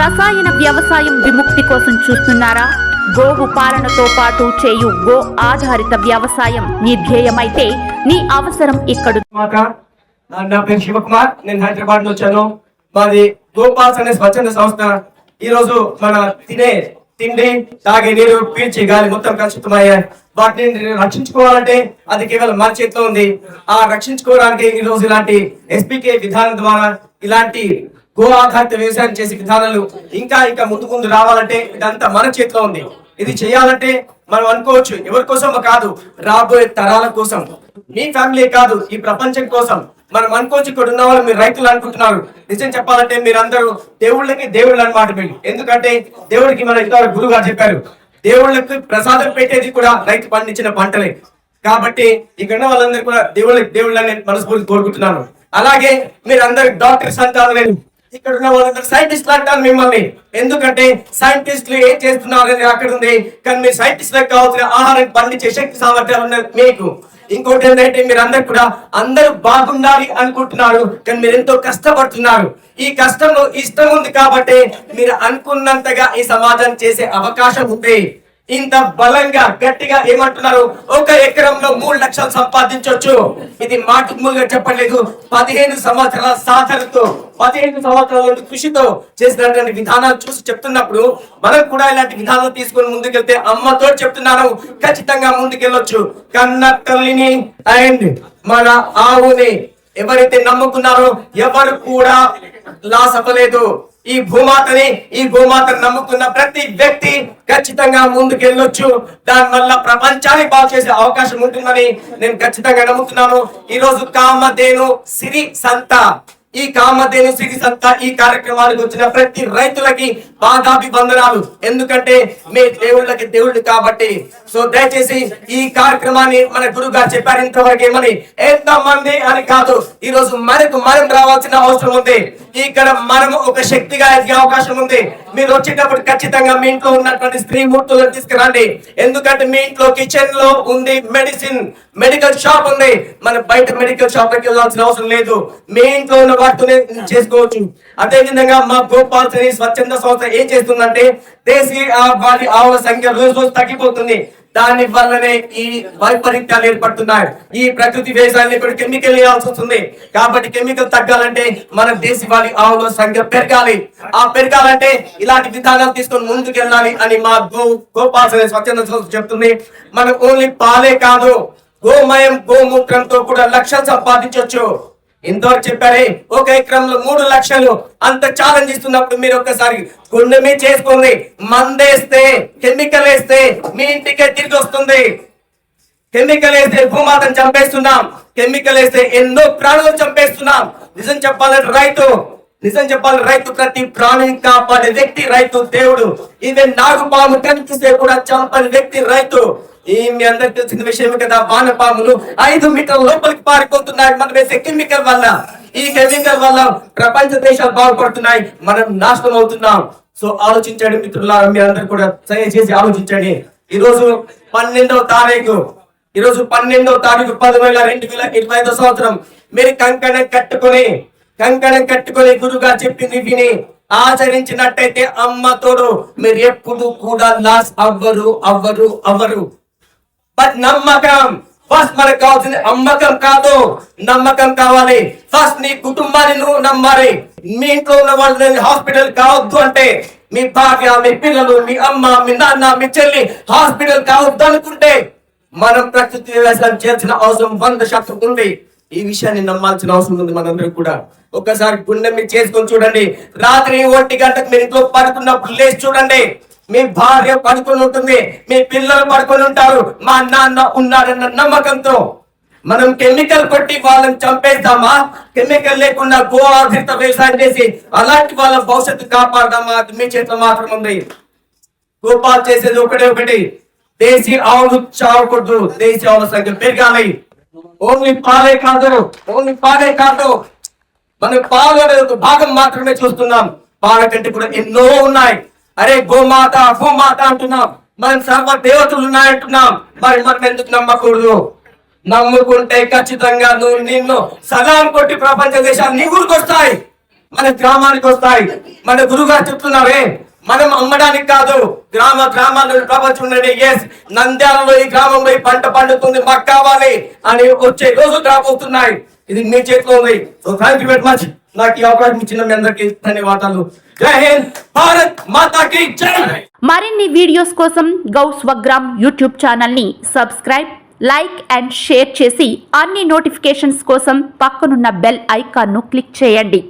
రసాయన వ్యవసాయం విముక్తి కోసం చూస్తున్నారా? గోవు పాలనతో పాటు చేయు గో ఆధారిత వ్యవసాయం మీ ధ్యేయమైతే నీ అవసరం ఇక్కడ నా పేరు శివకుమార్. నేను హైదరాబాద్ వచ్చాను. మాది గోపాల్స్ అనే స్వచ్ఛంద సంస్థ. ఈ రోజు మన తినే తిండి తాగే నీరు పీల్చి గాలి మొత్తం కలుషితమయ్యాయి వాటిని రక్షించుకోవాలంటే అది కేవలం మన చేతిలో ఉంది. ఆ రక్షించుకోవడానికి ఈ రోజు ఇలాంటి ఎస్పీకే విధానం ద్వారా ఇలాంటి గో ఆధారిత వ్యవసాయం చేసే విధానాలు ఇంకా ఇంకా ముందు ముందు రావాలంటే ఇదంతా మన చేతిలో ఉంది. ఇది చేయాలంటే మనం అనుకోవచ్చు ఎవరి కోసం కాదు రాబోయే తరాల కోసం. మీ ఫ్యామిలీ కాదు ఈ ప్రపంచం కోసం. మనం అనుకోవచ్చు ఇక్కడ ఉన్న వాళ్ళు మీరు రైతులు అనుకుంటున్నారు. నిజం చెప్పాలంటే మీరందరూ దేవుళ్ళకి దేవుళ్ళు అనమాట మీరు. ఎందుకంటే దేవుడికి మన ఇద్దరు గురువుగా చెప్పారు దేవుళ్ళకి ప్రసాదం పెట్టేది కూడా రైతు పండించిన పంటలే. కాబట్టి ఇక్కడ ఉన్న వాళ్ళందరూ కూడా దేవుళ్ళకి దేవుళ్ళని నేను మనస్ఫూర్తి కోరుకుంటున్నాను. అలాగే మీరందరూ డాక్టర్స్ అంటారు ఇక్కడ ఉన్న వాళ్ళందరూ సైంటిస్ట్లు అంటారు మిమ్మల్ని. ఎందుకంటే సైంటిస్టులు ఏం చేస్తున్నారు అనేది అక్కడ ఉంది. కానీ మీరు సైంటిస్టులకు కావాల్సిన ఆహారం పండించే శక్తి సామర్థ్యాలు ఉన్నాయి మీకు. ఇంకోటి ఏంటంటే మీరు అందరు కూడా అందరూ బాగుండాలి అనుకుంటున్నారు కానీ మీరు ఎంతో కష్టపడుతున్నారు. ఈ కష్టంలో ఇష్టం ఉంది కాబట్టి మీరు అనుకున్నంతగా ఈ సమాజం చేసే అవకాశం ఉంది. ఇంత బలంగా గట్టిగా ఏమంటున్నారు? ఒక ఎకరంలో మూడు లక్షలు సంపాదించవచ్చు ఇది మాటములుగా చెప్పలేదు. పదిహేను సంవత్సరాల సాధనతో పదిహేను సంవత్సరాల నుండి కృషితో చేసినటువంటి విధానాలు చూసి చెప్తున్నప్పుడు మనం కూడా ఇలాంటి విధానాలు తీసుకొని ముందుకెళ్తే అమ్మతో చెప్తున్నాను. ఖచ్చితంగా ముందుకెళ్ళొచ్చు. కన్న తల్లిని అండ్ మన ఆవుని ఎవరైతే నమ్ముకున్నారో ఎవరు కూడా లాస్ అవ్వలేదు. ఈ భూమాతని ఈ భూమాతను నమ్ముకున్న ప్రతి వ్యక్తి ఖచ్చితంగా ముందుకెళ్ళొచ్చు. దాని వల్ల ప్రపంచాన్ని బాగు చేసే అవకాశం ఉంటుందని నేను ఖచ్చితంగా నమ్ముతున్నాను. ఈ రోజు కామధేను సిరి సంత. ఈ కామధేను సిరి సంత ఈ కార్యక్రమానికి వచ్చిన ప్రతి రైతులకి పాదాభివందనాలు. ఎందుకంటే మీ దేవుళ్ళకి దేవుళ్ళు కాబట్టి. సో దయచేసి ఈ కార్యక్రమాన్ని మన గురువు గారు చెప్పారు ఇంతవరకు ఏమని? ఎంత మంది అని కాదు. ఈ రోజు మనకు మనం రావాల్సిన అవసరం ఉంది. ఇక్కడ మనం ఒక శక్తిగా ఎదిగే అవకాశం ఉంది. మీరు వచ్చేటప్పుడు ఖచ్చితంగా మీ ఇంట్లో ఉన్నటువంటి స్త్రీ మూర్తులను తీసుకురండి. ఎందుకంటే మీ ఇంట్లో కిచెన్లో ఉంది మెడిసిన్ మెడికల్ షాప్ ఉంది. మన బయట మెడికల్ షాప్కి వెళ్ళాల్సిన అవసరం లేదు. మీ ఇంట్లో ఉన్న వాటితోనే చేసుకోవచ్చు. అదే విధంగా మా గోపాల్ శ్రీ స్వచ్ఛంద సంస్థ ఏం చేస్తుందంటే దేశీయ వారి ఆవుల సంఖ్య రోజు రోజు తగ్గిపోతుంది. దాని వల్లనే ఈ వైపరీత్యాలు ఏర్పడుతున్నాయి. ఈ ప్రకృతి వ్యవసాయాన్ని ఇప్పుడు కెమికల్ వేయాల్సి వస్తుంది. కాబట్టి కెమికల్ తగ్గాలంటే మన దేశవాళి ఆవుల సంఖ్య పెరగాలి. ఆ పెరగాలంటే ఇలాంటి విధానాలు తీసుకొని ముందుకు వెళ్ళాలి అని మా గో గోపాల్ సరే స్వచ్ఛంద సంస్థ చెప్తుంది. మనం ఓన్లీ పాలే కాదు గోమయం గోమూత్రంతో కూడా లక్షలు సంపాదించవచ్చు ఇంతవరకు చెప్పారే ఒక ఎకరంలో మూడు లక్షలు అంత ఛాలెంజ్ ఇస్తున్నప్పుడు మీరు ఒక్కసారి గుండె మీద చేసుకోండి. మందేస్తే కెమికల్ వేస్తే మీ ఇంటికే తిరిగి వస్తుంది. కెమికల్ వేస్తే భూమాతను చంపేస్తున్నాం. కెమికల్ వేస్తే ఎన్నో ప్రాణులు చంపేస్తున్నాం. నిజం చెప్పాలంటే రైతు నిజం చెప్పాలి రైతు ప్రతి ప్రాణిని కాపాడే వ్యక్తి రైతు దేవుడు. ఇదే నాగుపాము కనిపిస్తే కూడా చంపని వ్యక్తి రైతు. ఈ మీ అందరికి తెలిసిన విషయం కదా వానపాములు ఐదు మీటర్ల లోపలికి పారిపోతున్నాయి. మనం వేసే కెమికల్ వల్ల ఈ కెమికల్ వల్ల ప్రపంచ దేశాలు బాగుపడుతున్నాయి. మనం నాశనం అవుతున్నాం. సో ఆలోచించండి మిత్రులారా మీ అందరు కూడా దయచేసి ఆలోచించండి. ఈ రోజు పన్నెండవ తారీఖు. ఈ రోజు పన్నెండవ తారీఖు పదివేల రెండు వేల ఇరవై ఐదో సంవత్సరం. మీరు కంకణం కట్టుకొని కంకణం కట్టుకొని గురుగా చెప్పింది విని ఆచరించినట్టయితే అమ్మ తోడు మీరు ఎప్పుడు కూడా లాస్ అవ్వరు అవ్వరు అవ్వరు. బట్ నమ్మకం. ఫస్ట్ మనకు కావాల్సింది అమ్మకం కాదు. నమ్మకం కావాలి. ఫస్ట్ నీ కుటుంబాన్ని నువ్వు నమ్మాలి. మీ ఇంట్లో ఉన్న వాళ్ళు హాస్పిటల్ కావద్దు అంటే మీ భార్య మీ పిల్లలు మీ అమ్మ మీ నాన్న మీ చెల్లి హాస్పిటల్ కావద్దు అనుకుంటే మనం ప్రకృతి వ్యవసాయం చేయాల్సిన అవసరం వంద శాతం ఉంది. ఈ విషయాన్ని నమ్మాల్సిన అవసరం ఉంది మనందరం కూడా. ఒక్కసారి గుండె మీరు చేసుకొని చూడండి. రాత్రి ఒంటి గంటకు మీరు ఇంట్లో పడుకున్నప్పుడు లేచి చూడండి. మీ భార్య పడుకొని ఉంటుంది మీ పిల్లలు పడుకొని ఉంటారు మా నాన్న ఉన్నారన్న నమ్మకంతో. మనం కెమికల్ కొట్టి వాళ్ళని చంపేద్దామా? కెమికల్ లేకుండా గో ఆధారిత వ్యవసాయం చేసి అలాంటి వాళ్ళ భవిష్యత్తు కాపాడదామా? మీ చేతిలో మాత్రం ఉంది. గోపాల్ చేసేది ఒకటే ఒకటి. దేశీ ఆవులు చావకూడదు దేశీ ఆవుల సంఖ్య పెరగాలి. ఓన్లీ పాలే కాదు ఓన్లీ పాలే కాదు. మనం పాలు ఒక భాగం మాత్రమే చూస్తున్నాం. పాల కంటే కూడా ఎన్నో ఉన్నాయి. అరే గోమాత భూమాత అంటున్నాం. మనం సర్వ దేవతలు ఉన్నాయంటున్నాం మరి మనం ఎందుకు నమ్మకూడదు? నమ్ముకుంటే ఖచ్చితంగా నువ్వు నిన్ను సలాం కొట్టి ప్రపంచ దేశాలు నీ ఊరికి వస్తాయి. మన గ్రామానికి వస్తాయి. మన గురుగారు చెప్తున్నావే మనం అమ్మడానికి కాదు గ్రామ గ్రామాల్లో ప్రపంచం ఎస్ నంద్యాలలో ఈ గ్రామంలో పంట పండుతుంది మాకు కావాలి అని వచ్చే రోజు రాబోతున్నాయి. ఇది మీ చేతిలో ఉంది. So thank you very much నాకు ఈ అవకాశం ఇచ్చిన మీ అందరికీ ధన్యవాదాలు. జై హింద్ భారత్ మాతాకి జై. మరిన్ని వీడియోస్ కోసం గౌ స్వగ్రామ్ యూట్యూబ్ ఛానల్ని సబ్స్క్రైబ్ లైక్ అండ్ షేర్ చేసి అన్ని నోటిఫికేషన్స్ కోసం పక్కనున్న బెల్ ఐకాన్ను క్లిక్ చేయండి.